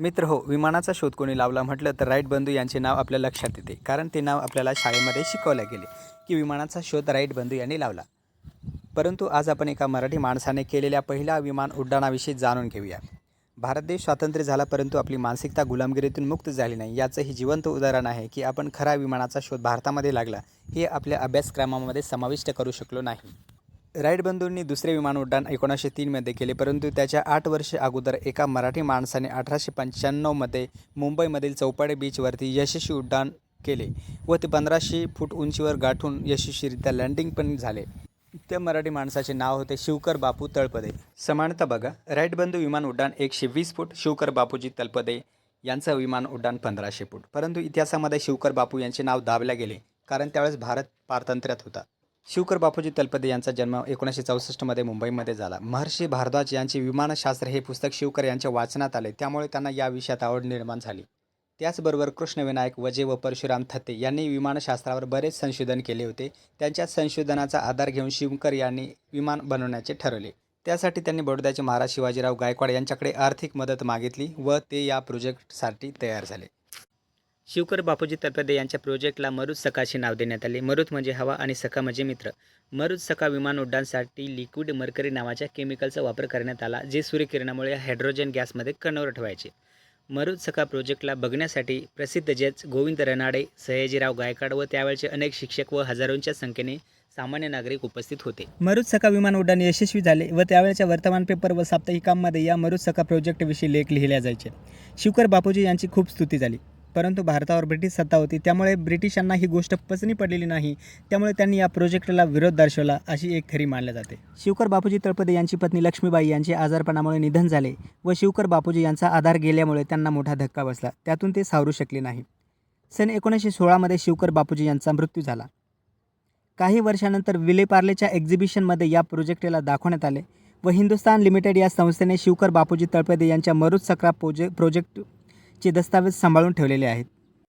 मित्र हो विमानाचा शोध कोणी लावला म्हटलं तर राईट बंधू यांचे नाव आपल्या लक्षात येते. कारण ते नाव आपल्याला शाळेमध्ये शिकवले गेले की विमानाचा शोध राईट बंधू यांनी लावला. परंतु आज आपण एका मराठी माणसाने केलेल्या पहिल्या विमान उड्डाणाविषयी जाणून घेऊया. भारत देश स्वातंत्र्य झाला परंतु आपली मानसिकता गुलामगिरीतून मुक्त झाली नाही. याचंही जिवंत उदाहरण आहे की आपण खरा विमानाचा शोध भारतामध्ये लागला हे आपल्या अभ्यासक्रमामध्ये समाविष्ट करू शकलो नाही. राईट बंधूंनी दुसरे विमान उड्डाण एकोणीसशे तीनमध्ये केले परंतु त्याच्या आठ वर्षे अगोदर एका मराठी माणसाने अठराशे पंच्याण्णवमध्ये मुंबईमधील चौपाडे बीचवरती यशस्वी उड्डाण केले व ते पंधराशे फूट उंचीवर गाठून यशस्वीरित्या लँडिंग पण झाले. त्या मराठी माणसाचे नाव होते शिवकर बापू तळपदे. समानता बघा राईट बंधू विमान उड्डाण एकशे वीस फूट शिवकर बापूजी तळपदे यांचं विमान उड्डाण पंधराशे फूट. परंतु इतिहासामध्ये शिवकर बापू यांचे नाव दाबले गेले कारण त्यावेळेस भारत पारतंत्र्यात होता. शिवकर बापूजी तलपदे यांचा जन्म एकोणीसशे चौसष्टमध्ये मुंबईमध्ये झाला. महर्षी भारद्वाज यांचे विमानशास्त्र हे पुस्तक शिवकर यांच्या वाचनात आले. त्यामुळे त्यांना या विषयात आवड निर्माण झाली. त्याचबरोबर कृष्णविनायक वजे व परशुराम थत्ते यांनी विमानशास्त्रावर बरेच संशोधन केले होते. त्यांच्या संशोधनाचा आधार घेऊन शिवकर यांनी विमान बनवण्याचे ठरवले. त्यासाठी त्यांनी बडोद्याचे महाराज शिवाजीराव गायकवाड यांच्याकडे आर्थिक मदत मागितली व ते या प्रोजेक्टसाठी तयार झाले. शिवकर बापूजी तळपदे यांच्या प्रोजेक्टला मरुद सकाचे नाव देण्यात आले. मरुद म्हणजे हवा आणि सका म्हणजे मित्र. मरुद सका विमान उड्डाणसाठी लिक्विड मर्करी नावाच्या केमिकलचा वापर करण्यात आला जे सूर्यकिरणामुळे हायड्रोजन गॅसमध्ये कणवर ठेवायचे. मरुद सका प्रोजेक्टला बघण्यासाठी प्रसिद्ध जज गोविंद रनाडे सयाजीराव गायकवाड व त्यावेळचे अनेक शिक्षक व हजारोंच्या संख्येने सामान्य नागरिक उपस्थित होते. मरुद सका विमान उड्डाण यशस्वी झाले व त्यावेळच्या वर्तमान पेपर व साप्ताहिकांमध्ये या मरुद सका प्रोजेक्टविषयी लेख लिहिले जायचे. शिवकर बापूजी यांची खूप स्तुती झाली. परंतु भारतावर ब्रिटिश सत्ता होती. त्यामुळे ब्रिटिशांना ही गोष्ट पचनी पडलेली नाही. त्यामुळे त्यांनी या प्रोजेक्टला विरोध दर्शवला अशी एक खरी मानली जाते. शिवकर बापूजी तळपदे यांची पत्नी लक्ष्मीबाई यांचे आजारपणामुळे निधन झाले व शिवकर बापूजी यांचा आधार गेल्यामुळे त्यांना मोठा धक्का बसला. त्यातून ते सावरू शकले नाही. सन एकोणीसशे सोळामध्ये शिवकर बापूजी यांचा मृत्यू झाला. काही वर्षानंतर विलेपार्लेच्या एक्झिबिशनमध्ये या प्रोजेक्टला दाखवण्यात आले व हिंदुस्तान लिमिटेड या संस्थेने शिवकर बापूजी तळपदे यांच्या मरुद सक्रा प्रोजे चे दस्तावेज सांभाळून ठेवलेले आहेत.